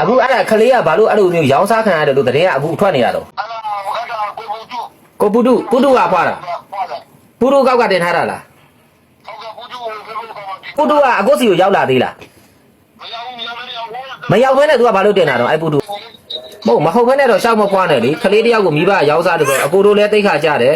အခုအဲ့ဒါကလေးကဘာလို့အဲ့လိုမျိုးရောင်းစားခံရတယ်လို့တရင်ကအခုထွက်နေရတော့အဲ့ဒါအဲ့ဒါကိုဘူးကျူကိုပုတုပုတုကဖွာတာဖွာတယ်ပုတုကောက်ကတင်ထားတာလားဟုတ်ကဲ့ဘူးကျူကိုဘယ်လိုကောင်းမှာဒီပုတုကအခုစီကိုရောက်လာသေးလားမရဘူးမရဘူးရောက်မရောက်ဘဲနဲ့ तू ကဘာလို့တင်တာတော့အဲ့ပုတုမဟုတ်မဟုတ်ဘဲနဲ့တော့ရှောက်မဖွာနဲ့လေကလေးတယောက်ကိုမိဘရောင်းစားတယ်ဆိုတော့အကိုတို့လည်းတိတ်ခါကြတယ်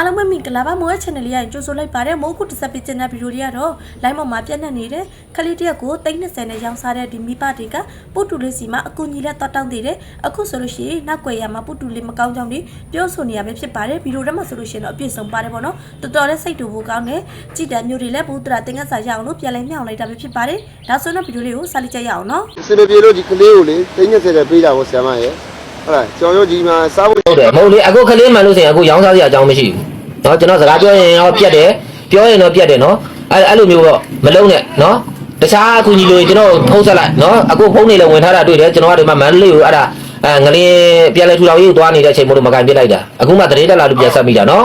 အားလုံးပဲမင်္ဂလာပါမိုးရဲ့ channel လေးရရင်ကြိုဆိုလိုက်ပါတယ်မိုးခုတစ်ဆက်ပေးချင်တဲ့ဗီဒီယိုတွေကတော့ line ပေါ်မှာပြတ်နေနေတဲ့ခလေးတရက်ကို330နဲ့ရောင်းစားတဲ့ဒီမိဘတွေကပုတ်တူလေးစီမှာအကူကြီးလက်တောက်တောင်းသေးတယ်အခုဆိုလို့ရှိရင်နောက်ွယ်ရမှာပုတ်တူလေးမကောင်းကြောင်းတွေပြောဆိုနေရပဲဖြစ်ပါတယ်ဗီဒီယိုထဲမှာဆိုလို့ရှိရင်တော့အပြည့်စုံပါတယ်ပေါ့နော်တော်တော်လေးစိတ်တူဖို့ကောင်းတယ်ကြည်တံမျိုးတွေလည်းဘုဒ္ဓရာတင်ကစားရအောင်လို့ပြန်လဲမြောက်လိုက်တာပဲဖြစ်ပါတယ်ဒါဆိုတော့ဗီဒီယိုလေးကိုဆက်လက်ကြရအောင်နော်စင်ပြေလို့ဒီကလေးကိုလေ30တဲ့ပေးတာကိုဆရာမရဲ့ ဟုတ်လားကျော်ရောကြီးမှာစားဖို့ ဟုတ်တယ်မဟုတ်လေအခုကလေးမှန်လို့ဆိုရင်အခုရောင်းစားစရာအကြောင်းမရှိဘူးเนาะကျွန်တော်စကားပြောရင်တော့ပြတ်တယ်ပြောရင်တော့ပြတ်တယ်เนาะအဲ့အဲ့လိုမျိုးတော့မလုံးနဲ့เนาะတခြားအခုကြီးလို့ကျွန်တော်ဖုံးဆက်လိုက်เนาะအခုဖုံးနေလည်းဝင်ထားတာတွေ့တယ်ကျွန်တော်ကဒီမှာမန္တလေးကိုအဲ့ဒါအဲငလင်းပြန်လဲထူထောင်ရေးကိုသွားနေတဲ့အချိန်မို့လို့မကန်ပြစ်လိုက်တာအခုမှတရေတက်လာလို့ပြန်ဆက်မိတာเนาะ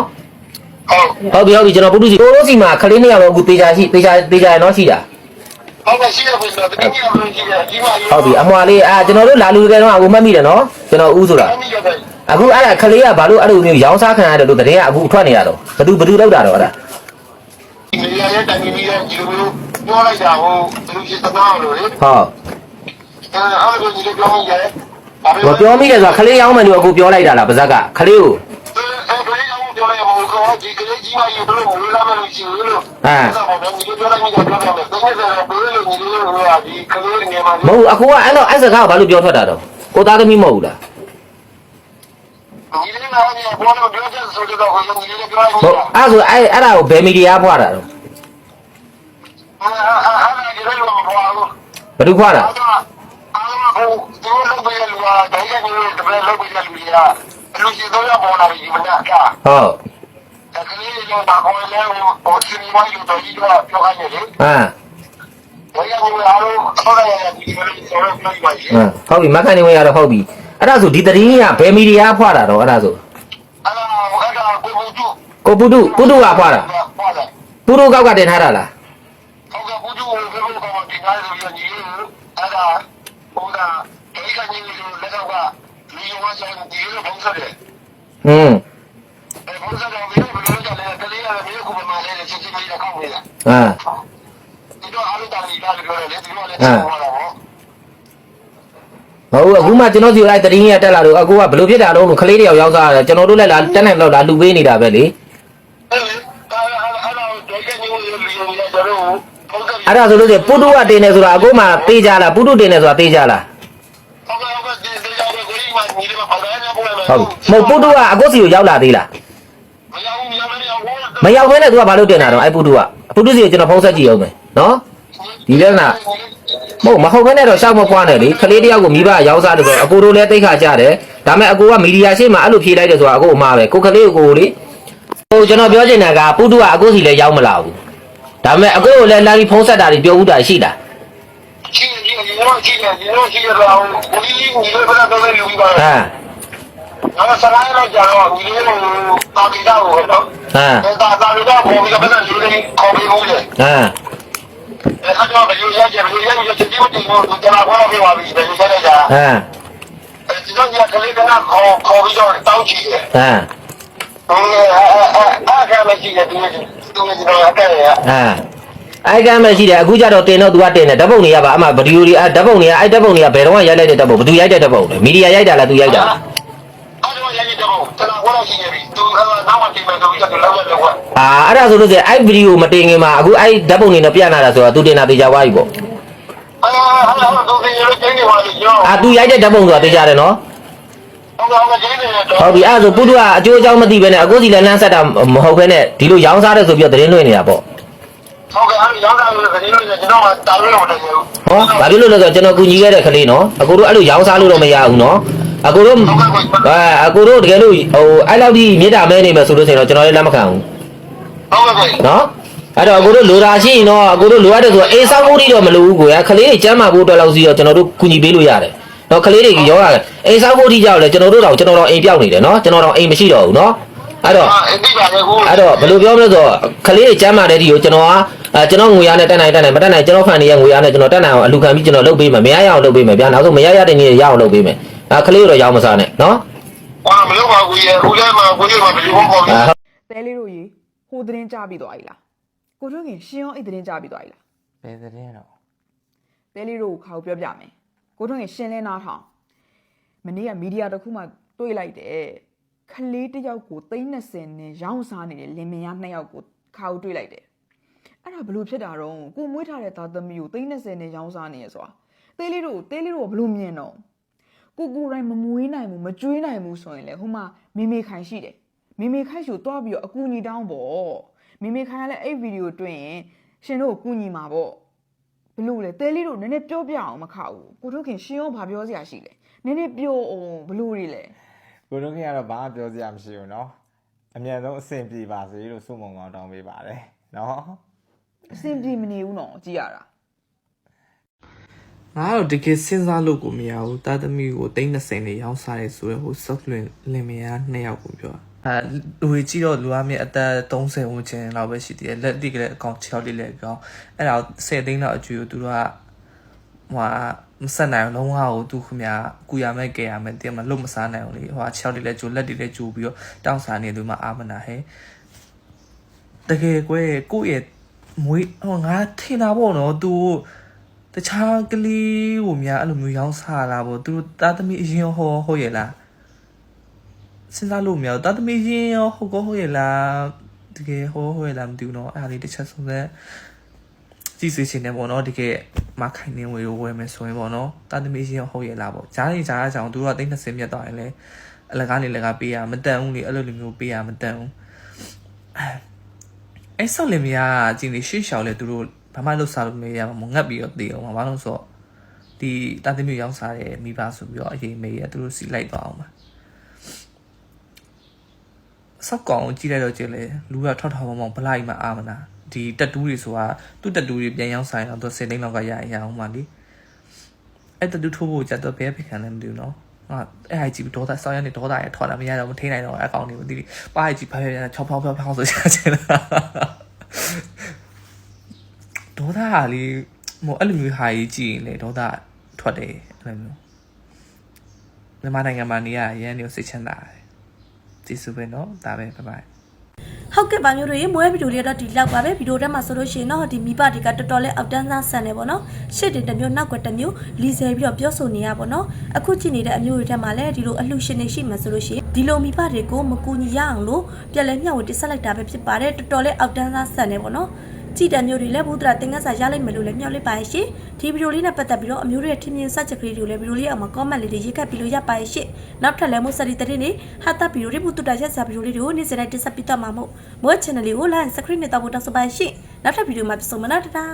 ဟုတ် ဟုတ်ပြီဟုတ်ပြီကျွန်တော်ပုထုစီကိုရိုးစီမှာခလေးနှစ်ယောက်တော့အခုတေချာရှိတေချာတေချာเนาะရှိတာ ဟုတ်ပါရှိရပြီဆိုတော့တကယ်ကြီးအောင်ကြီးရဒီမှာဟုတ်ပြီအမွာလေးအာကျွန်တော်တို့လာလူတွေကတော့အကိုမှတ်မိတယ်နော်ကျွန်တော်ဦးဆိုတာအခုအဲ့ဒါခလေးကဘာလို့အဲ့လိုမျိုးရောင်းစားခံရတယ်လို့တရင်ကအခုထွက်နေရတော့ဘသူဘသူလောက်တာတော့အဲ့ဒါဒီနေရာရဲ့တိုင်ကြီးရဲ့ဒီလိုပြောလိုက်တာဟိုသူရှိသနာလို့လေဟုတ်အဲ့အဲ့လိုကြီးပြောရယ်မပြောမိတယ်ဆိုတာခလေးရောင်းမယ်လို့အခုပြောလိုက်တာလားပါဇက်ကခလေးကိုအဲ့ခလေးရောင်းပြောလိုက်ဟိုကောဒီခလေးကြီးမကြီးဘယ်လိုလဲလာမလို့ရှိလို့ မှဒီလိုပြောလိုက်မိတာပြောတယ်တကယ်ဆိုဘယ်လိုညီလေးတို့ကဒီကလေးငယ်မှာမဟုတ်အခုကအဲ့တော့အဲ့စကားကိုဘာလို့ပြောထွက်တာတော့ကိုသားသမီးမဟုတ်ဘူးလားညီလေးကလည်းဘောလုံးပြောချက်ဆိုတော့ဟိုညီလေးပြောလိုက်ဟုတ်အဲ့ဆိုအဲ့အဲ့ဒါကိုဘယ်မီဒီယာဖွာတာတော့အာအာအာဒီလိုမျိုးဘောလို့ဘယ်သူဖွာတာအားလုံးဟိုဒီလိုလုပ်ပေးရလူကဒိုင်းကနေတ ပည့်လုပ်ပေးရလူကြီးကလူကြီးတော့ရပေါ်လာပြီမနာကဟုတ်တကယ်လို့ဘာခေါ်လဲဟိုစီမီမိုင်းတို့ကြီးတော့ပြောခိုင်းတယ်လေဟမ်ဘယ်ရောက်လို့အားလုံးဆောရရဒီလိုဆောရပြလိုက်ပါရှင်ဟမ်ဟုတ်ပြီမခန့်နေဝင်ရတော့ဟုတ်ပြီအဲ့ဒါဆိုဒီတရင်ကဘယ်မီဒီယာဖွာတာတော့အဲ့ဒါဆိုအဲ့ဒါအဲ့ဒါကိုဘူးကျူကိုပုတုပုတုကဖွာတာဟုတ်တယ်ပုတုကောက်ကတင်ထားတာလားဟုတ်ကဲ့ဘူးကျူကိုဘယ်လိုကောင်းဒီကားဆိုရညီလေးအဲ့ဒါဟိုဒါဒီကညီလေးလက်တော့ကလီယိုဝါဆိုင်ဒီလိုပုံစံတယ်ဟွန်းအဲပုံစံတော့ဘယ်လို ဘယ်လိုကြလဲကလေးရမယ်ခုမှလည်းချင်းချင်းလေးကောင်းနေတာဟမ်ဒီတော့အားလုံးတာလီလာလို့ပြောတယ်လေဒီလိုလည်းချက်ပေါ်လာတော့မဟုတ်အခုမှကျွန်တော်စီလိုက်တရင်ရတက်လာတော့အခုကဘယ်လိုဖြစ်တာတော့လို့ခလေးတယောက်ရောက်စားရတယ်ကျွန်တော်တို့လည်းလာတက်နိုင်တော့လာလူပေးနေတာပဲလေအဲ့လေအဲ့ဒါအဲ့ဒါဒိုက်ကညီလေးလီယိုရတော့ပုံစံအဲ့ဒါဆိုလို့ရှိရင်ပုတုကတင်နေဆိုတာအခုမှသေးကြလားပုတုတင်နေဆိုတာသေးကြလားဟုတ်ကဲ့ဟုတ်ကဲ့ဒီဒီရောက်ကိုကြီးမှညီလေးမပေါက်တယ်ညပေါ်လာဟုတ်မဟုတ်ပုတုကအခုစီကိုရောက်လာသေးလား မရောက်ဘူးမရောက်ဘူးရောက်ဘူး မရောက်ဘဲနဲ့သူကဘာလို့တင်တာတော့အဲ့ပုတုကပုတုစီကိုကျွန်တော်ဖုံးဆက်ကြည့်အောင်မယ်နော်ဒီလဲနာမဟုတ်မဟုတ်ဘဲနဲ့တော့ရှောက်မဖွားနဲ့လေခလေးတယောက်ကိုမိဘရောက်စားတယ်ဆိုအကိုတို့လည်းတိတ်ခါကြတယ်ဒါမဲ့အကိုကမီဒီယာရှေ့မှာအဲ့လိုဖြေလိုက်တယ်ဆိုတာအကိုအမှားပဲကိုခလေးကိုကိုလေဟိုကျွန်တော်ပြောချင်တာကပုတုကအကိုစီလည်းရောက်မလာဘူးဒါမဲ့အကိုကိုလည်းလာပြီးဖုံးဆက်တာတွေပြောဦးတာရှိလားရှိတယ်ရှိတယ်ညီတော်ရှိတယ်ညီတော်ရှိတယ်တော့ကိုကြီးညီလေးကတော့လည်းလူကြီးပါဟမ်နော်ဆရာကတော့ကြာတော့ညီလေးကိုတာဂီတာကိုတော့ ဟမ်တာတာဂီတာကိုပြီးတော့လည်းလူလေးခေါ်ပြီးလို့လေဟမ်အဲ့တော့ဘယ်လိုရကြဘယ်လိုရကြချက်တီးမတီးကိုကျွန်တော်ခေါ်ပြီးပါပြီဘယ်လိုဆက်ရကြဟမ်အဲဒီတော့ညကလေးကခေါ်ခေါ်ပြီးတော့တောင်းချီတယ်ဟမ်ဟိုအဲ့အဲ့မရှိတယ်ဒီဒီတော့အဲ့ဒါရဟမ်အဲ့ကမ်းမရှိတယ်အခုကျတော့တင်တော့ तू ကတင်တယ်ဓာတ်ပုံတွေကပါအမှဗီဒီယိုတွေအဲ့ဓာတ်ပုံတွေကအဲ့ဓာတ်ပုံတွေကဘယ်တော့မှရိုက်လိုက်တဲ့ဓာတ်ပုံဘယ်သူရိုက်တဲ့ဓာတ်ပုံလဲမီဒီယာရိုက်တာလား तू ရိုက်တာလား အဲ့တော့ရရတော့ကျွန်တော်ခေါ်ရှိနေပြီသူကနောက်မှတင်မယ်ဆိုပြီးတော့လောက်ရတော့အာအဲ့ဒါဆိုလို့ဆိုရင်အဲ့ဗီဒီယိုမတင်ခင်မှာအခုအဲ့ဓာတ်ပုံတွေနဲ့ပြနာတာဆိုတော့ तू တင်တာတေချာသွားပြီပေါ့အာဟာဟာသူဒီလိုကျင်းနေပါလေကျောင်းအာ तू ရိုက်တဲ့ဓာတ်ပုံဆိုတာတေချာတယ်နော်ဟုတ်ကဲ့ဟုတ်ကဲ့ကျင်းနေတော့ဟုတ်ပြီအဲ့ဒါဆိုပုထုကအကျိုးအကြောင်းမသိဘဲနဲ့အခုစီလည်းလမ်းဆက်တာမဟုတ်ဘဲနဲ့ဒီလိုရောင်းစားတယ်ဆိုပြီးတော့သတင်းလွှင့်နေတာပေါ့ဟုတ်ကဲ့အဲ့ရောက်တာလို့ခရီးလို့ကျွန်တော်ကတာလို့တော့တယ်ဟောဘာဖြစ်လို့လဲဆိုတော့ကျွန်တော်ကူညီခဲ့တဲ့ကလေးနော်အကိုတို့အဲ့လိုရောင်းစားလို့တော့မရဘူးနော် အကိုတို့အဲအကိုတို့တကယ်လို့ဟိုအဲ့လောက်ကြီးမြေတာမဲနေမယ်ဆိုလို့ဆိုရင်တော့ကျွန်တော်လည်းလက်မခံဘူးဟုတ်ကဲ့နော်အဲ့တော့အကိုတို့လိုတာရှိရင်တော့အကိုတို့လိုအပ်တယ်ဆိုတော့အေးစောင်းဖို့တိတော့မလိုဘူးကိုရခလေးတွေကျမ်းမာဖို့အတွက်လောက်စီတော့ကျွန်တော်တို့ကူညီပေးလို့ရတယ်နော်ကလေးတွေရောရတယ်အေးစောင်းဖို့တိကြောက်လဲကျွန်တော်တို့တော့ကျွန်တော်တော့အိမ်ပြောက်နေတယ်နော်ကျွန်တော်တော့အိမ်မရှိတော့ဘူးနော်အဲ့တော့အတိပါလေကိုအဲ့တော့ဘယ်လိုပြောမလဲဆိုတော့ကလေးတွေကျမ်းမာတဲ့ဒီကိုကျွန်တော်ကအဲကျွန်တော်ငွေရနဲ့တက်နိုင်တက်နိုင်မတက်နိုင်ကျွန်တော်ဖန်နေရငွေရနဲ့ကျွန်တော်တက်နိုင်အောင်အလူခံပြီးကျွန်တော်လုပ်ပေးမယ်မရရအောင်လုပ်ပေးမယ်ဗျာနောက်ဆုံးမရရတဲ့နေ့ရအောင်လုပ်ပေးမယ် အဲကလေးတို့ရောင်းမစားနဲ့နော်ဟာမလို့ပါကိုရဦးလည်းမှာကိုရမှာဘယ်လိုပေါ့အဲတဲလေးတို့ရေဟိုသတင်းကြပြီးသွားပြီလားကိုထွန်းခင်ရှင်ရောအဲ့သတင်းကြပြီးသွားပြီလားဘယ်သတင်းတော့တဲလေးတို့ကိုခါကိုပြောပြမယ်ကိုထွန်းခင်ရှင်လင်းနာထောင်မနေ့ကမီဒီယာတစ်ခုမှတွေ့လိုက်တယ်ခလေးတစ်ယောက်ကို30နဲ့ရောင်းစားနေတဲ့လင်မယားနှစ်ယောက်ကိုခါကိုတွေ့လိုက်တယ်အဲ့ဒါဘလို့ဖြစ်တာတော့ကိုမွေးထားတဲ့သားသမီးကို30နဲ့ရောင်းစားနေရဆိုတာတဲလေးတို့တဲလေးတို့ကဘလို့မြင်တော့ ကိုကိုယ်တိုင်းမမွေးနိုင်ဘူးမကျွေးနိုင်ဘူးဆိုရင်လေဟိုမှာမေမေခိုင်ရှိတယ်မေမေခိုင်ရှိကိုတွားပြီးတော့အကူညီတောင်းပေါ့မေမေခိုင်ကလည်းအဲ့ဗီဒီယိုတွေ့ရင်ရှင်တို့ကိုကူညီမှာပေါ့ ဘလို့လဲတဲလေးတို့နည်းနည်းပြောပြအောင်မခဘူးကိုတို့ခင်ရှင်ရောဘာပြောစရာရှိလဲနည်းနည်းပြောအောင်ဘလို့တွေလဲ ကိုတို့ခင်ကတော့ဘာမှပြောစရာမရှိဘူးเนาะအမြန်ဆုံးအဆင်ပြေပါစေလို့စုမုံကောင်းတောင်းပေးပါတယ်เนาะ အဆင်ပြေမနေဘူးနော်ကြည်ရတာ ငါတော့တကယ်စဉ်းစားလို့ကိုမရဘူးတာသမီကိုတိန်း20နဲ့ရောင်းစားရဲဆိုရဟိုဆော့လွင်လင်မယားနှစ်ယောက်ကိုပြောအဲလူကြီးကြည့်တော့လူအမြင့်အသက်30ဝန်းကျင်လောက်ပဲရှိသေးတယ်လက်တိကလည်းအကောင်6လေးလည်းအကောင်အဲ့ဒါ10သိန်းလောက်အကျွေးကိုသူတို့ကဟိုမဆက်နိုင်ဘူးလုံးဝကိုသူခင်ဗျာကုရမဲ့ကဲရမဲ့တင်မလွတ်မစားနိုင်ဘူးလေဟို6လေးလည်းကျိုးလက်တိလည်းကျိုးပြီးတော့တောင်းစားနေသူမှအာမနာဟဲ့တကယ်ကွယ်ကိုယ့်ရဲ့မွေးဟိုငါထင်တာပေါ့နော် तू တခြားကလေးကိုများအဲ့လိုမျိုးရောင်းစားလာပေါ့သူတို့သားသမီးအရင်ရောဟောဟုတ်ရဲ့လားစဉ်းစားလို့မရဘူးသားသမီးရင်ရောဟုတ်ကောဟုတ်ရဲ့လားတကယ်ဟောဟုတ်ရဲ့လားမသိဘူးเนาะအဲ့ဒါလေးတစ်ချက်ဆုံးသက်ကြည့်စီချင်တယ်ပေါ့နော်တကယ်မခိုင်နေဝေဝယ်မယ်ဆိုရင်ပေါ့နော်သားသမီးရင်ရောဟုတ်ရဲ့လားပေါ့ဂျားနေဂျားအကြောင်သူတို့ကတိတ်20မြတ်သွားရင်လေအလကားနေလကားပေးရမတန်ဘူးလေအဲ့လိုလိုမျိုးပေးရမတန်ဘူးအဲ့ဆောက်လင်မယားကကြည့်နေရှေ့ရှောက်လေသူတို့ ဘာမှလုပ်စားလို့မရမှာမငတ်ပြီးတော့တည်အောင်ပါဘာလို့ဆိုတော့ဒီတာသမီးရောင်းစားတဲ့မိဘဆိုပြီးတော့အရင်မေးရသူတို့စီလိုက်သွားအောင်ပါဆောက်ကောင်ကြည့်လိုက်တော့ကြည့်လေလူကထောက်ထောက်မောင်မောင်ဘလိုက်မှအာမနာဒီတက်တူးတွေဆိုတာသူ့တက်တူးတွေပြန်ရောင်းဆိုင်တော့သူစင်သိန်းလောက်ကရရအောင်ပါလीအဲ့တက်တူးထိုးဖို့ကြတော့ဘယ်ဖိခံလဲမသိဘူးနော်ဟာအဲ့ဟိုက်ကြည့်ဒေါသဆောင်းရနေဒေါသရထွက်လာမရတော့မထိနိုင်တော့အကောင်တွေမသိဘူးပါဟိုက်ကြည့်ဖားဖားချောက်ဖောက်ဖောက်ဖောက်ဆိုချင်ချင်လား ဒေါသဟာလေဟိုအဲ့လိုမျိုးဟာကြီးကြည့်ရင်လေဒေါသထွက်တယ်အဲ့လိုမျိုးမြန်မာနိုင်ငံမှာနေရရန်နေစိတ်ချမ်းသာတယ်ကျေးဇူးပဲเนาะဒါပဲဘိုင်ဘိုင် ဟုတ်ကဲ့ပါမျိုးတို့ရေမွေးဗီဒီယိုလေးတော့ဒီလောက်ပါပဲဗီဒီယိုထဲမှာဆိုလို့ရှိရင်တော့ဒီမိဘတွေကတော်တော်လေးအောက်တန်းသားဆန်နေပေါ့နော်ရှစ်တင်တစ်မျိုးနောက်ကွယ်တစ်မျိုးလီဆယ်ပြီးတော့ပြောဆိုနေရပါတော့အခုကြည့်နေတဲ့အမျိုးတွေထဲမှာလည်းဒီလိုအလှရှင်နေရှိမှဆိုလို့ရှိရင်ဒီလိုမိဘတွေကိုမကူညီရအောင်လို့ပြန်လဲမျှဝေတိဆက်လိုက်တာပဲဖြစ်ပါတယ်တော်တော်လေးအောက်တန်းသားဆန်နေပေါ့နော် ကြည့်တဲ့မျိုးတွေလည်းဘုဒ္ဓရာသင်္ကန်းစာရလိုက်မယ်လို့လည်းမျှော်လင့်ပါရဲ့ရှင်ဒီဗီဒီယိုလေးနဲ့ပတ်သက်ပြီးတော့အမျိုးတွေရဲ့ထင်မြင်စချက်ကလေးတွေကိုလည်းဗီဒီယိုလေးအောက်မှာ comment လေးတွေရေးခတ်ပြီးလို့ရပါရဲ့ရှင်နောက်ထပ်လည်းမို့စရီတရင်နေဟာတာဗီဒီယိုတွေဘုဒ္ဓတာရက်စာဗီဒီယိုလေးတွေကိုနေ့စဉ်တိုင်းတင်ဆက်ပေးတော့မှာမို့မို့ channel လေးကို like subscribe နဲ့တော့ပို့တော့စပါရဲ့ရှင်နောက်ထပ်ဗီဒီယိုမှာပြန်ဆုံမလားတတာ